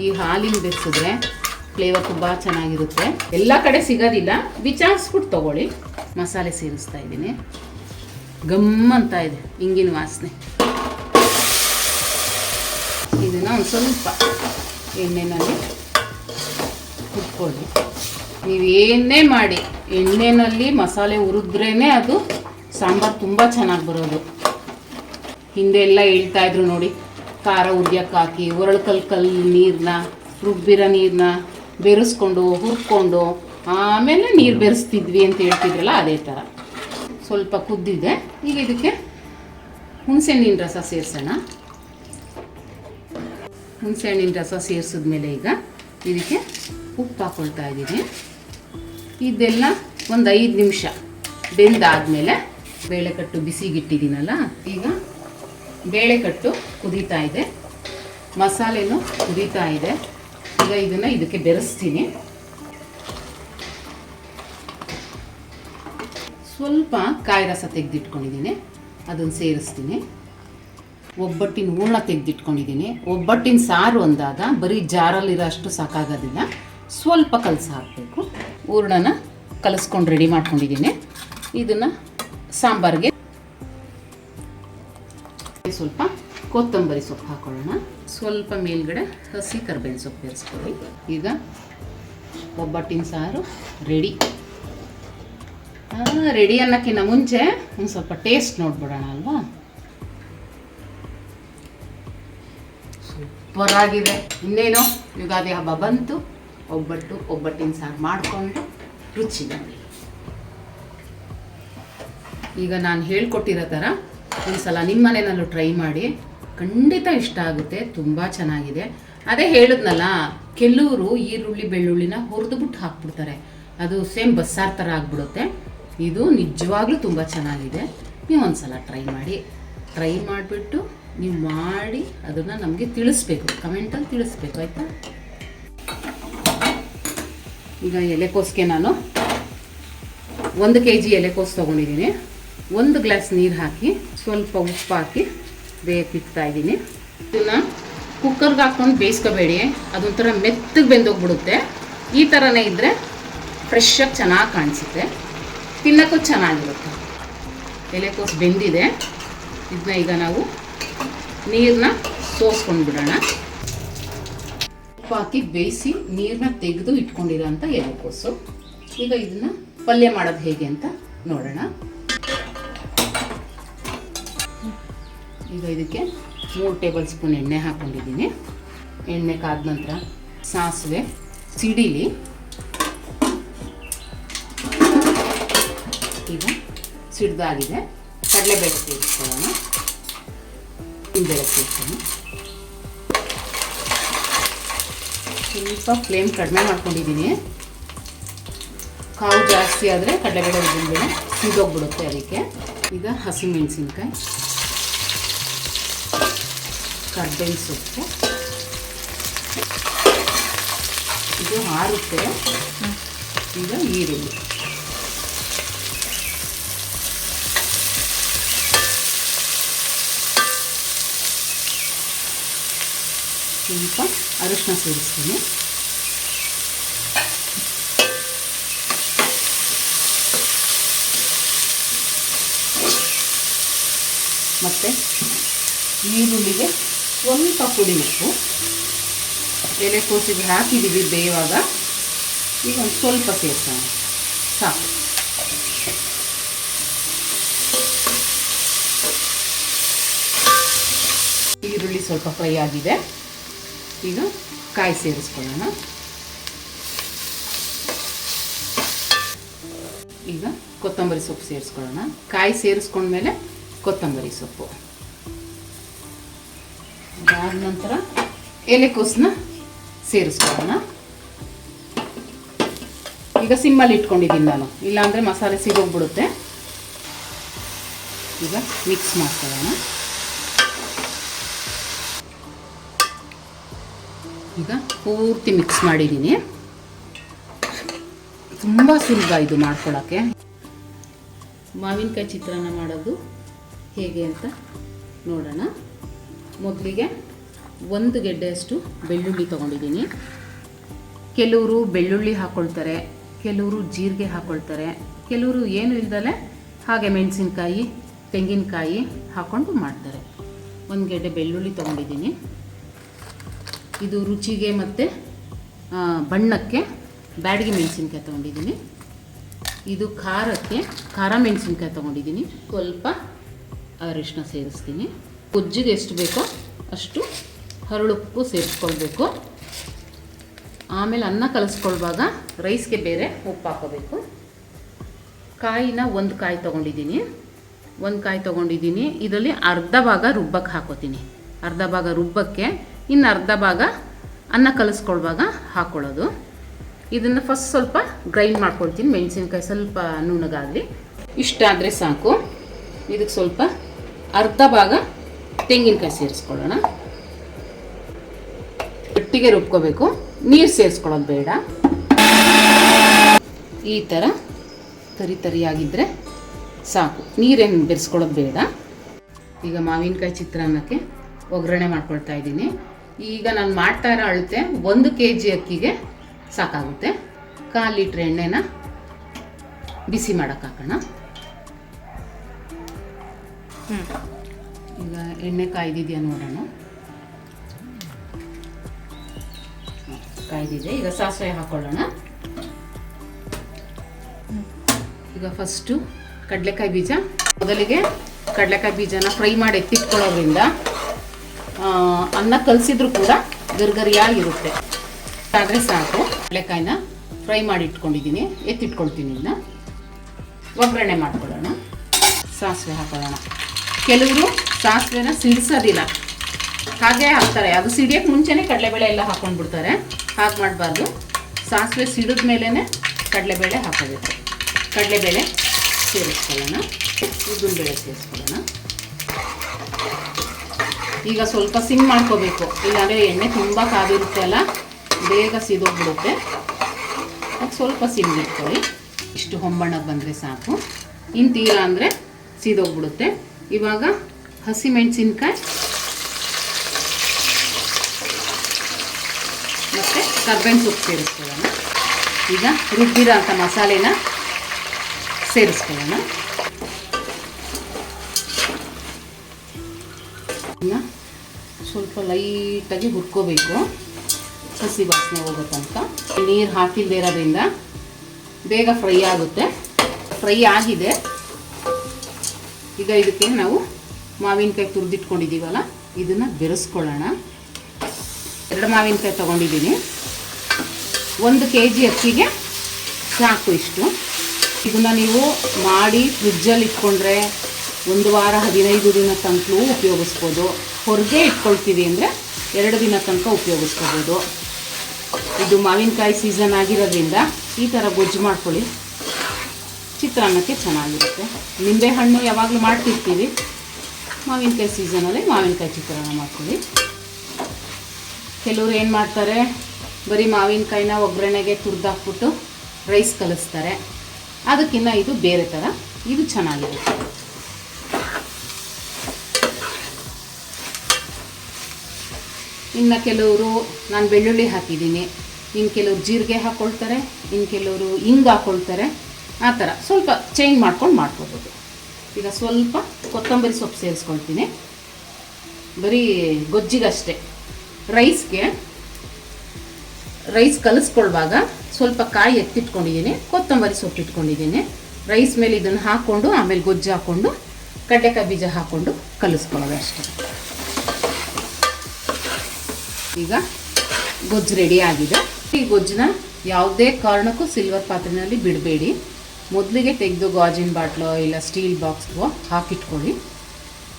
S2: ಈ ಹಾಲಿನ ಬೆರೆಸಿದ್ರೆ ಫ್ಲೇವರ್ ತುಂಬ ಚೆನ್ನಾಗಿರುತ್ತೆ. ಎಲ್ಲ ಕಡೆ ಸಿಗೋದಿಲ್ಲ. ವಿಚಾರಿಸ್ಬಿಟ್ಟು ತಗೊಳ್ಳಿ. ಮಸಾಲೆ ಸೇರಿಸ್ತಾ ಇದ್ದೀನಿ. ಗಮ್ ಅಂತ ಇದೆ ಇಂಗಿನ ವಾಸನೆ. ಇದನ್ನು ಒಂದು ಸ್ವಲ್ಪ ಎಣ್ಣೆನಲ್ಲಿ ಕುಟ್ಕೊಳ್ಳಿ. ನೀವು ಏನೇ ಮಾಡಿ. ಎಣ್ಣೆನಲ್ಲಿ ಮಸಾಲೆ ಹುರಿದ್ರೇ ಅದು ಸಾಂಬಾರು ತುಂಬ ಚೆನ್ನಾಗಿ ಬರೋದು. ಹಿಂದೆ ಎಲ್ಲ ಹೇಳ್ತಾ ಇದ್ರು ನೋಡಿ. ಖಾರ ಉದ್ಯಕ್ಕೆ ಹಾಕಿ, ಒರಳು ಕಲ್ ಕಲ್ಲು ನೀರನ್ನ ರುಬ್ಬಿರೋ ನೀರನ್ನ ಬೆರೆಸ್ಕೊಂಡು, ಹುರ್ಕೊಂಡು, ಆಮೇಲೆ ನೀರು ಬೆರೆಸ್ತಿದ್ವಿ ಅಂತ ಹೇಳ್ತಿದ್ರಲ್ಲ ಅದೇ ಥರ ಸ್ವಲ್ಪ ಕುದ್ದಿದೆ. ಈಗ ಇದಕ್ಕೆ ಹುಣಸೆಹಣ್ಣಿನ ರಸ ಸೇರಿಸೋಣ. ಹುಣಸೆಹಣ್ಣಿನ ರಸ ಸೇರಿಸಿದ್ಮೇಲೆ ಈಗ ಇದಕ್ಕೆ ಉಪ್ಪು ಹಾಕ್ಕೊಳ್ತಾ ಇದ್ದೀನಿ. ಇದೆಲ್ಲ ಒಂದು ಐದು ನಿಮಿಷ ಬೆಂದಾದಮೇಲೆ ಬೇಳೆಕಟ್ಟು ಬಿಸಿಗಿಟ್ಟಿದ್ದೀನಲ್ಲ, ಈಗ ಬೇಳೆಕಟ್ಟು ಕುದೀತಾ ಇದೆ. ಮಸಾಲೆನೂ ಕುದೀತಾ ಇದೆ. ಈಗ ಇದನ್ನು ಇದಕ್ಕೆ ಬೆರೆಸ್ತೀನಿ. ಸ್ವಲ್ಪ ಕಾಯಿ ರಸ ತೆಗೆದಿಟ್ಕೊಂಡಿದ್ದೀನಿ. ಅದನ್ನು ಸೇರಿಸ್ತೀನಿ. ಒಬ್ಬಟ್ಟಿನ ಹೂರ್ಣ ತೆಗೆದಿಟ್ಕೊಂಡಿದ್ದೀನಿ. ಒಬ್ಬಟ್ಟಿನ ಸಾರು ಅಂದಾಗ ಬರೀ ಜಾರಲ್ಲಿರೋ ಅಷ್ಟು ಸಾಕಾಗೋದಿಲ್ಲ. ಸ್ವಲ್ಪ ಕಲಸು ಹಾಕಬೇಕು. ಹೂರ್ಣನ ಕಲಸ್ಕೊಂಡು ರೆಡಿ ಮಾಡ್ಕೊಂಡಿದ್ದೀನಿ. ಇದನ್ನು ಸಾಂಬಾರಿಗೆ ಸ್ವಲ್ಪ ಕೊತ್ತಂಬರಿ ಸೊಪ್ಪು ಹಾಕೊಳ್ಳೋಣ. ಸ್ವಲ್ಪ ಮೇಲ್ಗಡೆ ಹಸಿ ಕರ್ಬೇವಿನ ಸೊಪ್ಪು ಬೆರೆಸ್ಕೊಳ್ಳಿ ಈಗ ಒಬ್ಬಟ್ಟಿನ ಸಾರು ರೆಡಿ ರೆಡಿ ಅನ್ನೋಕ್ಕಿಂತ ಮುಂಚೆ ಒಂದು ಸ್ವಲ್ಪ ಟೇಸ್ಟ್ ನೋಡ್ಬಿಡೋಣ ಅಲ್ವಾ? ಸೂಪರ್ ಆಗಿದೆ ಇನ್ನೇನು? ಯುಗಾದಿ ಹಬ್ಬ ಬಂತು. ಒಬ್ಬಟ್ಟು ಒಬ್ಬಟ್ಟಿನ ಸಾರು ಮಾಡಿಕೊಂಡು ರುಚಿ ನೋಡಿ. ಈಗ ನಾನು ಹೇಳ್ಕೊಟ್ಟಿರೋ ಥರ ಒಂದ್ಸಲ ನಿಮ್ಮ ಮನೆಯಲ್ಲೂ ಟ್ರೈ ಮಾಡಿ. ಖಂಡಿತ ಇಷ್ಟ ಆಗುತ್ತೆ, ತುಂಬ ಚೆನ್ನಾಗಿದೆ. ಅದೇ ಹೇಳಿದ್ನಲ್ಲ ಕೆಲವರು ಈರುಳ್ಳಿ ಬೆಳ್ಳುಳ್ಳಿನ ಹುರಿದುಬಿಟ್ಟು ಹಾಕ್ಬಿಡ್ತಾರೆ. ಅದು ಸೇಮ್ ಬಸ್ಸಾರು ಥರ ಆಗ್ಬಿಡುತ್ತೆ. ಇದು ನಿಜವಾಗ್ಲೂ ತುಂಬ ಚೆನ್ನಾಗಿದೆ. ನೀವು ಒಂದ್ಸಲ ಟ್ರೈ ಮಾಡಿ. ಟ್ರೈ ಮಾಡಿಬಿಟ್ಟು ನೀವು ಮಾಡಿ, ಅದನ್ನು ನಮಗೆ ತಿಳಿಸ್ಬೇಕು. ಕಮೆಂಟಲ್ಲಿ ತಿಳಿಸ್ಬೇಕು, ಆಯಿತಾ? ಈಗ ಎಲೆಕೋಸ್ಗೆ ನಾನು ಒಂದು ಕೆ ಜಿ ಎಲೆಕೋಸು ತೊಗೊಂಡಿದ್ದೀನಿ. ಒಂದು ಗ್ಲಾಸ್ ನೀರು ಹಾಕಿ ಸ್ವಲ್ಪ ಉಪ್ಪು ಹಾಕಿ ಬೇಯಕ್ಕಿಡ್ತಾ ಇದ್ದೀನಿ ಇದನ್ನು ಕುಕ್ಕರ್ಗೆ ಹಾಕ್ಕೊಂಡು ಬೇಯಿಸ್ಕೋಬೇಡಿ. ಅದೊಂಥರ ಮೆತ್ತಗೆ ಬೆಂದೋಗ್ಬಿಡುತ್ತೆ. ಈ ಥರನೇ ಇದ್ದರೆ ಫ್ರೆಶ್ಶಾಗಿ ಚೆನ್ನಾಗಿ ಕಾಣಿಸುತ್ತೆ. ತಿನ್ನೋಕ್ಕೂ ಚೆನ್ನಾಗಿರುತ್ತೆ. ಎಲೆಕೋಸು ಬೆಂದಿದೆ. ಇದನ್ನ ಈಗ ನಾವು ನೀರನ್ನ ಸೋಸ್ಕೊಂಡು ಬಿಡೋಣ. ಉಪ್ಪು ಹಾಕಿ ಬೇಯಿಸಿ ನೀರನ್ನ ತೆಗೆದು ಇಟ್ಕೊಂಡಿರೋಂಥ ಎಲೆಕೋಸು ಈಗ ಇದನ್ನ ಪಲ್ಯ ಮಾಡೋದು ಹೇಗೆ ಅಂತ ನೋಡೋಣ. ಈಗ ಇದಕ್ಕೆ ಮೂರು ಟೇಬಲ್ ಸ್ಪೂನ್ ಎಣ್ಣೆ ಹಾಕ್ಕೊಂಡಿದ್ದೀನಿ ಎಣ್ಣೆ ಕಾದ ನಂತರ ಸಾಸಿವೆ, ಸಿಡಿಲಿ. ಈಗ ಸಿಡ್ದಾಗಿದೆ. ಕಡಲೆಬೇಳೆ ಸೇರಿಸ್ಕೊಳ್ಳೋಣ ಬೇಳೆ ಸೇರಿಸ್ತೀನಿ ಸ್ವಲ್ಪ ಫ್ಲೇಮ್ ಕಡಿಮೆ ಮಾಡ್ಕೊಂಡಿದ್ದೀನಿ. ಕಾವು ಜಾಸ್ತಿ ಆದರೆ ಕಡಲೆಬೇಳೆ ಉದ್ದಿನಬೇಳೆ ಸಿದೋಗ್ಬಿಡುತ್ತೆ ಅದಕ್ಕೆ. ಈಗ ಹಸಿಮೆಣಸಿನ್ಕಾಯಿ. ಕರ್ಬೇವಿನ ಸೊಪ್ಪು ಇದು ಆರುತ್ತೆ. ಈಗ ಈರುಳ್ಳಿ. ಸ್ವಲ್ಪ ಅರಿಶಿನ ಸೇರಿಸ್ತೀನಿ. ಮತ್ತು ಈರುಳ್ಳಿಗೆ ಸ್ವಲ್ಪ ಪುಡಿ ಉಪ್ಪು ಎಲೆಕೋಸಿಗೆ ಹಾಕಿದ್ದೀವಿ ಬೇಯುವಾಗ ಈಗ ಒಂದು ಸ್ವಲ್ಪ ಸೇರಿಸೋಣ ಸಾಕು. ಈರುಳ್ಳಿ ಸ್ವಲ್ಪ ಫ್ರೈ ಆಗಿದೆ. ಈಗ ಕಾಯಿ ಸೇರಿಸ್ಕೊಳ್ಳೋಣ. ಈಗ ಕೊತ್ತಂಬರಿ ಸೊಪ್ಪು ಸೇರಿಸ್ಕೊಳ್ಳೋಣ. ಕಾಯಿ ಸೇರಿಸ್ಕೊಂಡ್ಮೇಲೆ ಕೊತ್ತಂಬರಿ ಸೊಪ್ಪು. ಅದಾದ ನಂತರ ಎಲೆಕೋಸನ್ನ ಸೇರಿಸ್ಕೊಳ್ಳೋಣ. ಈಗ ಸಿಮ್ಮಲ್ಲಿ ಇಟ್ಕೊಂಡಿದ್ದೀನಿ ನಾನು. ಇಲ್ಲಾಂದರೆ ಮಸಾಲೆ ಸಿಗೋಗ್ಬಿಡುತ್ತೆ. ಈಗ ಮಿಕ್ಸ್ ಮಾಡ್ಕೊಳ್ಳೋಣ. ಈಗ ಪೂರ್ತಿ ಮಿಕ್ಸ್ ಮಾಡಿದ್ದೀನಿ. ತುಂಬ ಸುಲಭ ಇದು ಮಾಡ್ಕೊಳ್ಳೋಕ್ಕೆ ಮಾವಿನಕಾಯಿ ಚಿತ್ರಾನ್ನ ಮಾಡೋದು ಹೇಗೆ ಅಂತ ನೋಡೋಣ. ಮೊದಲಿಗೆ ಒಂದು ಗೆಡ್ಡೆಯಷ್ಟು ಬೆಳ್ಳುಳ್ಳಿ ತೊಗೊಂಡಿದ್ದೀನಿ. ಕೆಲವರು ಬೆಳ್ಳುಳ್ಳಿ ಹಾಕ್ಕೊಳ್ತಾರೆ ಕೆಲವರು ಜೀರಿಗೆ ಹಾಕ್ಕೊಳ್ತಾರೆ ಕೆಲವರು ಏನು ಇಲ್ದಲೆ ಹಾಗೆ ಮೆಣಸಿನ್ಕಾಯಿ, ತೆಂಗಿನಕಾಯಿ ಹಾಕ್ಕೊಂಡು ಮಾಡ್ತಾರೆ. ಒಂದು ಗೆಡ್ಡೆ ಬೆಳ್ಳುಳ್ಳಿ ತೊಗೊಂಡಿದ್ದೀನಿ. ಇದು ರುಚಿಗೆ ಮತ್ತು ಬಣ್ಣಕ್ಕೆ ಬ್ಯಾಡಗಿ ಮೆಣಸಿನ್ಕಾಯಿ ತೊಗೊಂಡಿದ್ದೀನಿ. ಇದು ಖಾರಕ್ಕೆ ಖಾರ ಮೆಣಸಿನ್ಕಾಯಿ ತೊಗೊಂಡಿದ್ದೀನಿ. ಸ್ವಲ್ಪ ಅರಿಶಿನ ಸೇರಿಸ್ತೀನಿ. ಗೊಜ್ಜಿಗೆ ಎಷ್ಟು ಬೇಕೋ ಅಷ್ಟು ಹರಳುಪ್ಪು ಸೇರಿಸ್ಕೊಳ್ಬೇಕು. ಆಮೇಲೆ ಅನ್ನ ಕಲಿಸ್ಕೊಳ್ವಾಗ ರೈಸ್ಗೆ ಬೇರೆ ಉಪ್ಪು ಹಾಕೋಬೇಕು. ಕಾಯಿನ ಒಂದು ಕಾಯಿ ತೊಗೊಂಡಿದ್ದೀನಿ. ಒಂದು ಕಾಯಿ ತೊಗೊಂಡಿದ್ದೀನಿ. ಇದರಲ್ಲಿ ಅರ್ಧ ಭಾಗ ರುಬ್ಬಕ್ಕೆ ಹಾಕೋತೀನಿ. ಅರ್ಧ ಭಾಗ ರುಬ್ಬಕ್ಕೆ ಇನ್ನು ಅರ್ಧ ಭಾಗ ಅನ್ನ ಕಲಿಸ್ಕೊಳ್ವಾಗ ಹಾಕ್ಕೊಳ್ಳೋದು ಇದನ್ನು ಫಸ್ಟ್ ಸ್ವಲ್ಪ ಗ್ರೈಂಡ್ ಮಾಡ್ಕೊಳ್ತೀನಿ. ಮೆಣಸಿನ್ಕಾಯಿ ಸ್ವಲ್ಪ ನುಣ್ಣಗಾಗಲಿ ಇಷ್ಟಾದರೆ ಸಾಕು. ಇದಕ್ಕೆ ಸ್ವಲ್ಪ ಅರ್ಧ ಭಾಗ ತೆಂಗಿನಕಾಯಿ ಸೇರಿಸ್ಕೊಳ್ಳೋಣ. ಗಟ್ಟಿಗೆ ರುಬ್ಕೋಬೇಕು. ನೀರು ಸೇರಿಸ್ಕೊಳ್ಳೋದು ಬೇಡ. ಈ ಥರ ತರಿ ತರಿಯಾಗಿದ್ದರೆ ಸಾಕು. ನೀರೇನು ಬೆರೆಸ್ಕೊಳ್ಳೋದು ಬೇಡ. ಈಗ ಮಾವಿನಕಾಯಿ ಚಿತ್ರಾನ್ನಕ್ಕೆ ಒಗ್ಗರಣೆ ಮಾಡ್ಕೊಳ್ತಾ ಇದ್ದೀನಿ. ಈಗ ನಾನು ಮಾಡ್ತಾ ಇರೋ ಅಳತೆ ಒಂದು ಕೆ ಜಿ ಅಕ್ಕಿಗೆ ಸಾಕಾಗುತ್ತೆ. ಕಾಲು ಲೀಟ್ರ್ ಎಣ್ಣೆನ ಬಿಸಿ ಮಾಡೋಕ್ಕಾಕೋಣ ಹಾಕೋಣ. ಈಗ ಎಣ್ಣೆ ಕಾಯ್ದಿದೆಯಾ ನೋಡೋಣ. ಕಾಯ್ದಿದೆ. ಈಗ ಸಾಸಿವೆ ಹಾಕೊಳ್ಳೋಣ. ಈಗ ಫಸ್ಟು ಕಡಲೆಕಾಯಿ ಬೀಜ. ಮೊದಲಿಗೆ ಕಡಲೆಕಾಯಿ ಬೀಜನ ಫ್ರೈ ಮಾಡಿ ಎತ್ತಿಟ್ಕೊಳ್ಳೋದ್ರಿಂದ ಅನ್ನ ಕಲಸಿದ್ರು ಕೂಡ ಗರ್ಗರಿಯಾಗಿರುತ್ತೆ. ಆದರೆ ಸಾಕು. ಕಡಲೆಕಾಯಿನ ಫ್ರೈ ಮಾಡಿ ಇಟ್ಕೊಂಡಿದ್ದೀನಿ. ಎತ್ತಿಟ್ಕೊಳ್ತೀನಿ ಇದನ್ನ ಒಗ್ಗರಣೆ ಮಾಡ್ಕೊಳ್ಳೋಣ. ಸಾಸಿವೆ ಹಾಕೊಳ್ಳೋಣ. ಕೆಲವರು ಸಾಸಿವೆನ ಸಿಡಿಸೋದಿಲ್ಲ. ಹಾಗೆ ಹಾಕ್ತಾರೆ. ಅದು ಸಿಡಿಯೋಕ್ಕೆ ಮುಂಚೆನೇ ಕಡಲೆಬೇಳೆ ಎಲ್ಲ ಹಾಕೊಂಡು ಬಿಡ್ತಾರೆ ಹಾಗೆ ಮಾಡಬಾರ್ದು. ಸಾಸಿವೆ ಸಿಡಿದ ಮೇಲೇ ಕಡಲೆಬೇಳೆ ಹಾಕೋಬೇಕು. ಕಡಲೆಬೇಳೆ ಸೇರಿಸ್ಕೊಳ್ಳೋಣ. ಉದ್ದಿನ ಬೇಳೆ ಸೇರಿಸ್ಕೊಳ್ಳೋಣ. ಈಗ ಸ್ವಲ್ಪ ಸಿಮ್ ಮಾಡ್ಕೋಬೇಕು. ಇಲ್ಲಾಂದರೆ ಎಣ್ಣೆ ತುಂಬ ಕಾದಿರುತ್ತೆ ಅಲ್ಲ ಬೇಗ ಸಿದೋಗ್ಬಿಡುತ್ತೆ. ಅದು ಸ್ವಲ್ಪ ಸಿಮ್ ಇಟ್ಕೊಳ್ಳಿ. ಇಷ್ಟು ಹೊಂಬಣ್ಣಕ್ಕೆ ಬಂದರೆ ಸಾಕು. ಇನ್ನು ತೀರಾ ಅಂದರೆ ಸೀದೋಗ್ಬಿಡುತ್ತೆ. ಇವಾಗ ಹಸಿಮೆಣಸಿನ್ಕಾಯಿ ಮತ್ತು ಕರ್ಬೇವಿನ ಸೊಪ್ಪು ಸೇರಿಸ್ಕೊಳ್ಳೋಣ. ಈಗ ರುಬ್ಬಿರೋ ಅಂಥ ಮಸಾಲೆನ ಸೇರಿಸ್ಕೊಳ್ಳೋಣ. ಸ್ವಲ್ಪ ಲೈಟಾಗಿ ಹುರ್ಕೋಬೇಕು. ಸಸಿ ವಾಸನೆ ಹೋಗೋ ತನಕ. ನೀರು ಹಾಕಿಲ್ಲದೆ ಇರೋದ್ರಿಂದ ಬೇಗ ಫ್ರೈ ಆಗುತ್ತೆ. ಫ್ರೈ ಆಗಿದೆ. ಈಗ ಇದಕ್ಕೆ ನಾವು ಮಾವಿನಕಾಯಿ ತುರಿದಿಟ್ಕೊಂಡಿದ್ದೀವಲ್ಲ, ಇದನ್ನು ಬೆರೆಸ್ಕೊಳ್ಳೋಣ. ಎರಡು ಮಾವಿನಕಾಯಿ ತೊಗೊಂಡಿದ್ದೀನಿ. ಒಂದು ಕೆ ಜಿ ಅಕ್ಕಿಗೆ ಸಾಕು ಇಷ್ಟು. ಇದನ್ನು ನೀವು ಮಾಡಿ ಫ್ರಿಜ್ಜಲ್ಲಿ ಇಟ್ಕೊಂಡ್ರೆ ಒಂದು ವಾರ ಹದಿನೈದು ದಿನ ತನಕ ಉಪಯೋಗಿಸ್ಬೋದು. ಹೊರಗೆ ಇಟ್ಕೊಳ್ತೀವಿ ಅಂದರೆ ಎರಡು ದಿನ ತನಕ ಉಪಯೋಗಿಸ್ಕೋಬೋದು. ಇದು ಮಾವಿನಕಾಯಿ ಸೀಸನ್ ಆಗಿರೋದ್ರಿಂದ ಈ ಥರ ಗೊಜ್ಜು ಮಾಡ್ಕೊಳ್ಳಿ. ಚಿತ್ರಾನ್ನಕ್ಕೆ ಚೆನ್ನಾಗಿರುತ್ತೆ. ನಿಂಬೆಹಣ್ಣು ಯಾವಾಗಲೂ ಮಾಡ್ತಿರ್ತೀವಿ. ಮಾವಿನಕಾಯಿ ಸೀಸನಲ್ಲಿ ಮಾವಿನಕಾಯಿ ಚಿತ್ರಾನ್ನ ಮಾಡ್ಕೊಳ್ಳಿ ಕೆಲವರು ಏನು ಮಾಡ್ತಾರೆ? ಬರೀ ಮಾವಿನಕಾಯಿನ ಒಗ್ಗರಣೆಗೆ ತುರಿದಾಕ್ಬಿಟ್ಟು ರೈಸ್ ಕಲಿಸ್ತಾರೆ. ಅದಕ್ಕಿಂತ ಇದು ಬೇರೆ ಥರ. ಇದು ಚೆನ್ನಾಗಿರುತ್ತೆ ಇನ್ನು ಕೆಲವರು, ನಾನು ಬೆಳ್ಳುಳ್ಳಿ ಹಾಕಿದ್ದೀನಿ. ಇನ್ನು ಕೆಲವರು ಜೀರಿಗೆ ಹಾಕ್ಕೊಳ್ತಾರೆ ಇನ್ನು ಕೆಲವರು ಹಿಂಗೆ ಹಾಕ್ಕೊಳ್ತಾರೆ ಆ ಥರ. ಸ್ವಲ್ಪ ಚೇಂಜ್ ಮಾಡ್ಕೊಂಡು ಮಾಡ್ಕೋಬೋದು. ಈಗ ಸ್ವಲ್ಪ ಕೊತ್ತಂಬರಿ ಸೊಪ್ಪು ಸೇರಿಸ್ಕೊಳ್ತೀನಿ. ಬರೀ ಗೊಜ್ಜಿಗಷ್ಟೇ. ರೈಸ್ಗೆ ರೈಸ್ ಕಲಿಸ್ಕೊಳ್ಳುವಾಗ ಸ್ವಲ್ಪ ಕಾಯಿ ಎತ್ತಿಟ್ಕೊಂಡಿದ್ದೀನಿ, ಕೊತ್ತಂಬರಿ ಸೊಪ್ಪು ಇಟ್ಕೊಂಡಿದ್ದೀನಿ. ರೈಸ್ ಮೇಲೆ ಇದನ್ನು ಹಾಕ್ಕೊಂಡು, ಆಮೇಲೆ ಗೊಜ್ಜು ಹಾಕ್ಕೊಂಡು, ಕಡ್ಲೆಕಾಯಿ ಬೀಜ ಹಾಕ್ಕೊಂಡು ಕಲಿಸ್ಕೊಳ್ಳೋದು ಅಷ್ಟೇ. ಈಗ ಗೊಜ್ಜು ರೆಡಿ ಆಗಿದೆ. ಈ ಗೊಜ್ಜನ್ನ ಯಾವುದೇ ಕಾರಣಕ್ಕೂ ಸಿಲ್ವರ್ ಪಾತ್ರೆಯಲ್ಲಿ ಬಿಡಬೇಡಿ. ಮೊದಲಿಗೆ ತೆಗೆದು ಗಾಜಿನ ಬಾಟ್ಲೋ ಇಲ್ಲ ಸ್ಟೀಲ್ ಬಾಕ್ಸ್ಗೋ ಹಾಕಿಟ್ಕೊಳ್ಳಿ.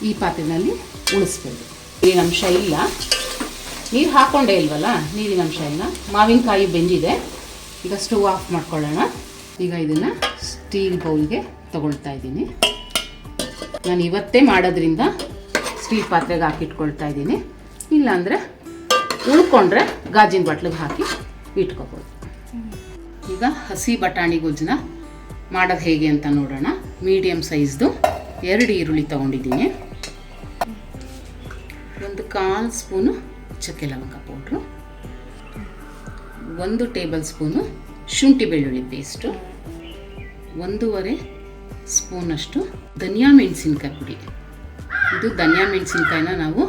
S2: ಈ ಪಾತ್ರೆಯಲ್ಲಿ ಉಳಿಸ್ಬೇಡಿ ಏನಂಶ ಇಲ್ಲ. ನೀರು ಹಾಕ್ಕೊಂಡೇ ಇಲ್ವಲ್ಲ, ನೀರಿನ ಅಂಶ ಇಲ್ಲ ಮಾವಿನಕಾಯಿ ಬೆಂದಿದೆ. ಈಗ ಸ್ಟವ್ ಆಫ್ ಮಾಡ್ಕೊಳ್ಳೋಣ. ಈಗ ಇದನ್ನು ಸ್ಟೀಲ್ ಬೌಲ್ಗೆ ತಗೊಳ್ತಾ ಇದ್ದೀನಿ. ನಾನು ಇವತ್ತೇ ಮಾಡೋದ್ರಿಂದ ಸ್ಟೀಲ್ ಪಾತ್ರೆಗೆ ಹಾಕಿಟ್ಕೊಳ್ತಾ ಇದ್ದೀನಿ. ಇಲ್ಲಾಂದರೆ ಉಳ್ಕೊಂಡ್ರೆ ಗಾಜಿನ ಬಾಟ್ಲಿಗೆ ಹಾಕಿ ಇಟ್ಕೋಬೋದು. ಈಗ ಹಸಿ ಬಟಾಣಿ ಗೊಜ್ಜನ್ನ ಮಾಡೋದು ಹೇಗೆ ಅಂತ ನೋಡೋಣ. ಮೀಡಿಯಮ್ ಸೈಜ್ದು ಎರಡು ಈರುಳ್ಳಿ ತೊಗೊಂಡಿದ್ದೀನಿ. ಒಂದು ಕಾಲು ಸ್ಪೂನು ಚಕ್ಕೆ ಲವಂಗ ಪೌಡ್ರು ಒಂದು ಟೇಬಲ್ ಸ್ಪೂನು ಶುಂಠಿ ಬೆಳ್ಳುಳ್ಳಿ ಪೇಸ್ಟು ಒಂದೂವರೆ ಸ್ಪೂನಷ್ಟು ಧನಿಯಾ ಮೆಣಸಿನ್ಕಾಯಿ ಪುಡಿ. ಇದು ಧನಿಯಾ ಮೆಣಸಿನ್ಕಾಯಿನ ನಾವು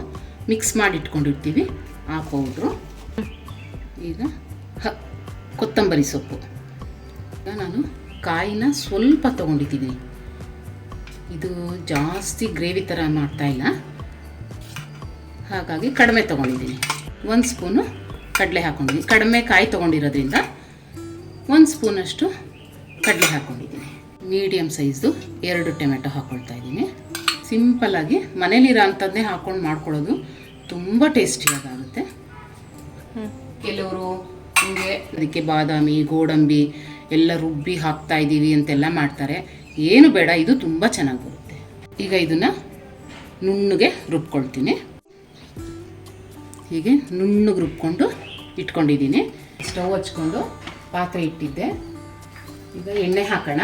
S2: ಮಿಕ್ಸ್ ಮಾಡಿ ಇಟ್ಕೊಂಡಿರ್ತೀವಿ ಆ ಪೌಡ್ರು ಈಗ ಹ, ಕೊತ್ತಂಬರಿ ಸೊಪ್ಪು. ಈಗ ನಾನು ಕಾಯಿನ ಸ್ವಲ್ಪ ತೊಗೊಂಡಿದ್ದೀನಿ. ಇದು ಜಾಸ್ತಿ ಗ್ರೇವಿ ಥರ ಮಾಡ್ತಾ ಇಲ್ಲ. ಹಾಗಾಗಿ ಕಡಿಮೆ ತೊಗೊಂಡಿದ್ದೀನಿ. ಒಂದು ಸ್ಪೂನು ಕಡಲೆ ಹಾಕ್ಕೊಂಡಿದ್ದೀನಿ ಕಡಿಮೆ ಕಾಯಿ ತೊಗೊಂಡಿರೋದ್ರಿಂದ ಒಂದು ಸ್ಪೂನಷ್ಟು ಕಡಲೆ ಹಾಕ್ಕೊಂಡಿದ್ದೀನಿ ಮೀಡಿಯಮ್ ಸೈಜ್ದು ಎರಡು ಟೊಮೆಟೊ ಹಾಕ್ಕೊಳ್ತಾ ಇದ್ದೀನಿ. ಸಿಂಪಲ್ಲಾಗಿ ಮನೇಲಿರೋ ಅಂಥದ್ದೇ ಹಾಕ್ಕೊಂಡು ಮಾಡ್ಕೊಳ್ಳೋದು ತುಂಬ ಟೇಸ್ಟಿಯಾಗುತ್ತೆ ಕೆಲವರು ಹಿಂಗೆ ಅದಕ್ಕೆ ಬಾದಾಮಿ ಗೋಡಂಬಿ ಎಲ್ಲ ರುಬ್ಬಿ ಹಾಕ್ತಾ ಇದ್ದೀವಿ ಅಂತೆಲ್ಲ ಮಾಡ್ತಾರೆ. ಏನು ಬೇಡ ಇದು ತುಂಬ ಚೆನ್ನಾಗಿ ಬರುತ್ತೆ. ಈಗ ಇದನ್ನು ನುಣ್ಣಗೆ ರುಬ್ಕೊಳ್ತೀನಿ. ಹೀಗೆ ನುಣ್ಣಗೆ ರುಬ್ಕೊಂಡು ಇಟ್ಕೊಂಡಿದ್ದೀನಿ. ಸ್ಟವ್ ಹಚ್ಕೊಂಡು ಪಾತ್ರೆ ಇಟ್ಟಿದ್ದೆ. ಈಗ ಎಣ್ಣೆ ಹಾಕೋಣ.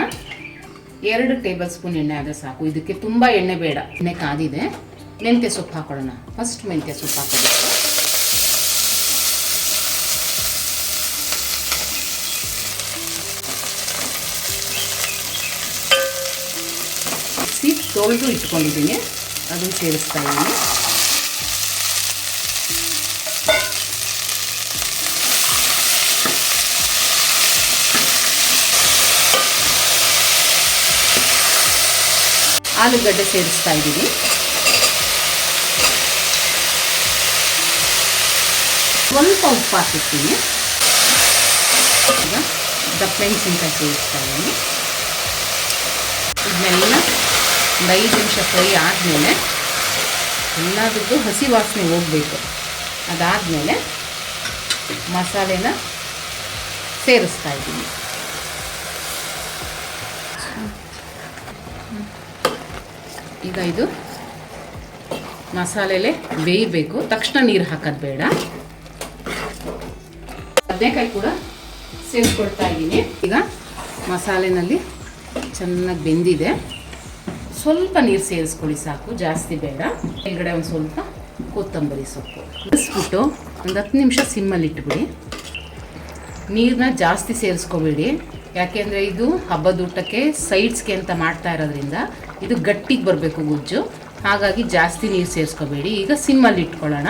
S2: ಎರಡು ಟೇಬಲ್ ಸ್ಪೂನ್ ಎಣ್ಣೆ ಆದರೆ ಸಾಕು. ಇದಕ್ಕೆ ತುಂಬ ಎಣ್ಣೆ ಬೇಡ. ಎಣ್ಣೆ ಕಾದಿದೆ. ಮೆಂತ್ಯ ಸೊಪ್ಪು ಹಾಕೊಳ್ಳೋಣ. ಫಸ್ಟ್ ಮೆಂತ್ಯ ಸೊಪ್ಪು ಹಾಕೋಬೇಕು ತೊಳೆದು ಇಟ್ಕೊಂಡಿದ್ದೀನಿ. ಅದನ್ನು ಸೇರಿಸ್ತಾ ಇದ್ದೀನಿ. ಆಲೂಗಡ್ಡೆ ಸೇರಿಸ್ತಾ ಇದ್ದೀನಿ ಸ್ವಲ್ಪ ಉಪ್ಪು ಹಾಕಿರ್ತೀನಿ ಈಗ ದಪ್ಪ ಮೆಣಸಿನ್ಕಾಯಿ ಸೇರಿಸ್ತಾ ಇದ್ದೀನಿ. ಇದನ್ನೆಲ್ಲ ಒಂದು ಐದು ನಿಮಿಷ ಫ್ರೈ ಆದಮೇಲೆ ಎಲ್ಲದಕ್ಕೂ ಹಸಿ ವಾಸನೆ ಹೋಗಬೇಕು. ಅದಾದಮೇಲೆ ಮಸಾಲೆನ ಸೇರಿಸ್ತಾ ಇದ್ದೀನಿ. ಈಗ ಇದು ಮಸಾಲೆಲೆ ಬೇಯಬೇಕು. ತಕ್ಷಣ ನೀರು ಹಾಕೋದು ಬೇಡ. ಬದನೆಕಾಯಿ ಕೂಡ ಸೇರಿಸ್ಕೊಳ್ತಾ ಇದ್ದೀನಿ. ಈಗ ಮಸಾಲೆನಲ್ಲಿ ಚೆನ್ನಾಗಿ ಬೆಂದಿದೆ. ಸ್ವಲ್ಪ ನೀರು ಸೇರಿಸ್ಕೊಳ್ಳಿ ಸಾಕು, ಜಾಸ್ತಿ ಬೇಡ. ಕೆಳಗಡೆ ಒಂದು ಸ್ವಲ್ಪ ಕೊತ್ತಂಬರಿ ಸೊಪ್ಪು. ಬಿಸ್ಬಿಟ್ಟು ಒಂದು ಹತ್ತು ನಿಮಿಷ ಸಿಮ್ಮಲ್ಲಿ ಇಟ್ಬಿಡಿ. ನೀರನ್ನ ಜಾಸ್ತಿ ಸೇರಿಸ್ಕೊಬೇಡಿ. ಯಾಕೆಂದರೆ ಇದು ಹಬ್ಬದ ಊಟಕ್ಕೆ ಸೈಡ್ಸ್ಗೆ ಅಂತ ಮಾಡ್ತಾ ಇರೋದ್ರಿಂದ ಇದು ಗಟ್ಟಿಗೆ ಬರಬೇಕು ಗುಜ್ಜು. ಹಾಗಾಗಿ ಜಾಸ್ತಿ ನೀರು ಸೇರಿಸ್ಕೋಬೇಡಿ. ಈಗ ಸಿಮ್ಮಲ್ಲಿ ಇಟ್ಕೊಳ್ಳೋಣ.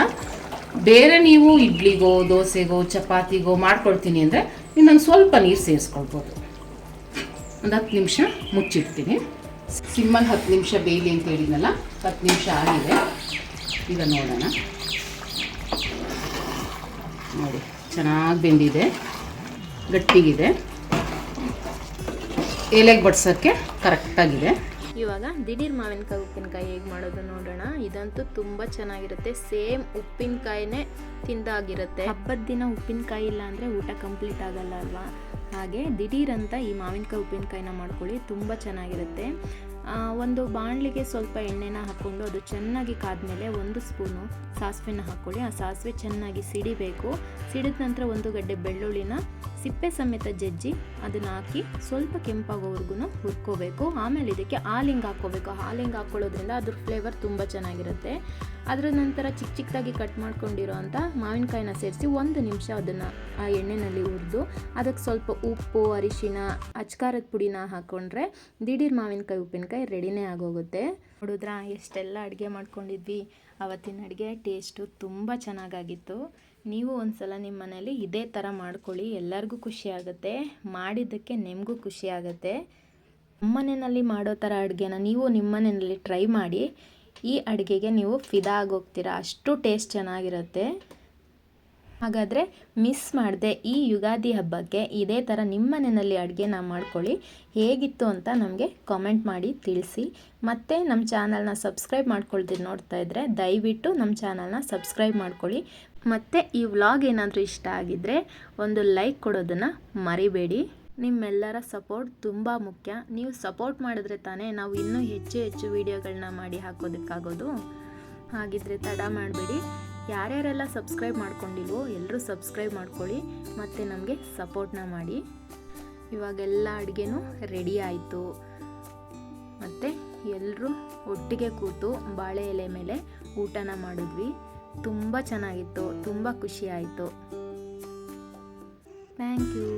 S2: ಬೇರೆ ನೀವು ಇಡ್ಲಿಗೋ, ದೋಸೆಗೋ, ಚಪಾತಿಗೋ ಮಾಡ್ಕೊಳ್ತೀನಿ ಅಂದರೆ ಇನ್ನೊಂದು ಸ್ವಲ್ಪ ನೀರು ಸೇರಿಸ್ಕೊಳ್ಬೋದು. ಒಂದು ಹತ್ತು ನಿಮಿಷ ಮುಚ್ಚಿಡ್ತೀನಿ. ಸಿಮ್ಮಲ್ಲಿ ಹತ್ತು ನಿಮಿಷ ಬೇಯಲಿ ಅಂತ ಹೇಳಿದ್ನಲ್ಲ, ಹತ್ತು ನಿಮಿಷ ಆಗಿದೆ. ಈಗ ನೋಡೋಣ. ನೋಡಿ, ಚೆನ್ನಾಗಿ ಬೆಂದಿದೆ. ಗಟ್ಟಿಗಿದೆ. ಎಲೆಗೆ ಬಡ್ಸೋಕ್ಕೆ ಕರೆಕ್ಟಾಗಿದೆ
S1: ಇವಾಗ ದಿಢೀರ್ ಮಾವಿನಕಾಯಿ ಉಪ್ಪಿನಕಾಯಿ ಹೇಗೆ ಮಾಡೋದು ನೋಡೋಣ. ಇದಂತೂ ತುಂಬ ಚೆನ್ನಾಗಿರುತ್ತೆ. ಸೇಮ್ ಉಪ್ಪಿನಕಾಯಿನೇ ತಿಂದಾಗಿರುತ್ತೆ. ಹಬ್ಬದ ದಿನ ಉಪ್ಪಿನಕಾಯಿ ಇಲ್ಲ ಅಂದರೆ ಊಟ ಕಂಪ್ಲೀಟ್ ಆಗಲ್ಲ ಅಲ್ವಾ? ಹಾಗೆ ದಿಢೀರ್ ಅಂತ ಈ ಮಾವಿನಕಾಯಿ ಉಪ್ಪಿನಕಾಯಿನ ಮಾಡ್ಕೊಳ್ಳಿ. ತುಂಬ ಚೆನ್ನಾಗಿರುತ್ತೆ. ಒಂದು ಬಾಣಲಿಗೆ ಸ್ವಲ್ಪ ಎಣ್ಣೆನ ಹಾಕ್ಕೊಂಡು ಅದು ಚೆನ್ನಾಗಿ ಕಾದ್ಮೇಲೆ ಒಂದು ಸ್ಪೂನು ಸಾಸಿವೆನ ಹಾಕ್ಕೊಳ್ಳಿ. ಆ ಸಾಸಿವೆ ಚೆನ್ನಾಗಿ ಸಿಡಿಬೇಕು. ಸಿಡಿದ ನಂತರ ಒಂದು ಗಡ್ಡೆ ಬೆಳ್ಳುಳ್ಳಿನ ಸಿಪ್ಪೆ ಸಮೇತ ಜಜ್ಜಿ ಅದನ್ನ ಹಾಕಿ ಸ್ವಲ್ಪ ಕೆಂಪಾಗೋವರೆಗೂ ಹುರ್ಕೋಬೇಕು. ಆಮೇಲೆ ಇದಕ್ಕೆ ಹಾಲಿಂಗ್ ಹಾಕ್ಕೋಬೇಕು. ಹಾಲಿಂಗ್ ಹಾಕ್ಕೊಳ್ಳೋದ್ರಿಂದ ಅದ್ರ ಫ್ಲೇವರ್ ತುಂಬ ಚೆನ್ನಾಗಿರುತ್ತೆ. ಅದರ ನಂತರ ಚಿಕ್ಕ ಚಿಕ್ಕದಾಗಿ ಕಟ್ ಮಾಡ್ಕೊಂಡಿರೋ ಅಂಥ ಮಾವಿನಕಾಯಿನ ಸೇರಿಸಿ ಒಂದು ನಿಮಿಷ ಅದನ್ನು ಆ ಎಣ್ಣೆಯಲ್ಲಿ ಹುರಿದು ಅದಕ್ಕೆ ಸ್ವಲ್ಪ ಉಪ್ಪು, ಅರಿಶಿನ, ಅಚ್ಕಾರದ ಪುಡಿನ ಹಾಕ್ಕೊಂಡ್ರೆ ದಿಢೀರ್ ಮಾವಿನಕಾಯಿ, ಉಪ್ಪಿನಕಾಯಿ ರೆಡಿನೇ ಆಗೋಗುತ್ತೆ. ನೋಡಿದ್ರಾ, ಎಷ್ಟೆಲ್ಲ ಅಡುಗೆ ಮಾಡ್ಕೊಂಡಿದ್ವಿ. ಅವತ್ತಿನ ಅಡುಗೆ ಟೇಸ್ಟು ತುಂಬ ಚೆನ್ನಾಗಾಗಿತ್ತು. ನೀವು ಒಂದ್ಸಲ ನಿಮ್ಮ ಮನೇಲಿ ಇದೇ ಥರ ಮಾಡ್ಕೊಳ್ಳಿ. ಎಲ್ಲರಿಗೂ ಖುಷಿ ಆಗುತ್ತೆ. ಮಾಡಿದ್ದಕ್ಕೆ ನಿಮಗೂ ಖುಷಿ ಆಗುತ್ತೆ. ನಮ್ಮನೆಯಲ್ಲಿ ಮಾಡೋ ಥರ ಅಡುಗೆನ ನೀವು ನಿಮ್ಮ ಮನೆಯಲ್ಲಿ ಟ್ರೈ ಮಾಡಿ. ಈ ಅಡುಗೆಗೆ ನೀವು ಫಿದಾ ಆಗೋಗ್ತೀರಾ. ಅಷ್ಟು ಟೇಸ್ಟ್ ಚೆನ್ನಾಗಿರುತ್ತೆ. ಹಾಗಾದರೆ ಮಿಸ್ ಮಾಡದೆ ಈ ಯುಗಾದಿ ಹಬ್ಬಕ್ಕೆ ಇದೇ ಥರ ನಿಮ್ಮ ಮನೆಯಲ್ಲಿ ಅಡುಗೆನ ಮಾಡ್ಕೊಳ್ಳಿ. ಹೇಗಿತ್ತು ಅಂತ ನಮಗೆ ಕಾಮೆಂಟ್ ಮಾಡಿ ತಿಳಿಸಿ. ಮತ್ತು ನಮ್ಮ ಚಾನಲ್ನ ಸಬ್ಸ್ಕ್ರೈಬ್ ಮಾಡ್ಕೊಳ್ತೀರಿ ನೋಡ್ತಾ ಇದ್ದರೆ ದಯವಿಟ್ಟು ನಮ್ಮ ಚಾನಲ್ನ ಸಬ್ಸ್ಕ್ರೈಬ್ ಮಾಡ್ಕೊಳ್ಳಿ. ಮತ್ತು ಈ ವ್ಲಾಗ್ ಏನಾದರೂ ಇಷ್ಟ ಆಗಿದ್ದರೆ ಒಂದು ಲೈಕ್ ಕೊಡೋದನ್ನು ಮರಿಬೇಡಿ. ನಿಮ್ಮೆಲ್ಲರ ಸಪೋರ್ಟ್ ತುಂಬ ಮುಖ್ಯ. ನೀವು ಸಪೋರ್ಟ್ ಮಾಡಿದ್ರೆ ತಾನೇ ನಾವು ಇನ್ನೂ ಹೆಚ್ಚು ಹೆಚ್ಚು ವೀಡಿಯೋಗಳನ್ನ ಮಾಡಿ ಹಾಕೋದಕ್ಕಾಗೋದು. ಹಾಗಿದ್ರೆ ತಡ ಮಾಡಬೇಡಿ. ಯಾರ್ಯಾರೆಲ್ಲ ಸಬ್ಸ್ಕ್ರೈಬ್ ಮಾಡ್ಕೊಂಡಿಲ್ವೋ ಎಲ್ಲರೂ ಸಬ್ಸ್ಕ್ರೈಬ್ ಮಾಡ್ಕೊಳ್ಳಿ, ಮತ್ತು ನಮಗೆ ಸಪೋರ್ಟ್ನ ಮಾಡಿ. ಇವಾಗೆಲ್ಲ ಅಡುಗೆನೂ ರೆಡಿ ಆಯಿತು. ಮತ್ತು ಎಲ್ಲರೂ ಒಟ್ಟಿಗೆ ಕೂತು ಬಾಳೆ ಎಲೆ ಮೇಲೆ ಊಟನ ಮಾಡಿದ್ವಿ. ತುಂಬ ಚೆನ್ನಾಗಿತ್ತು ತುಂಬ ಖುಷಿಯಾಯಿತು ಥ್ಯಾಂಕ್ ಯು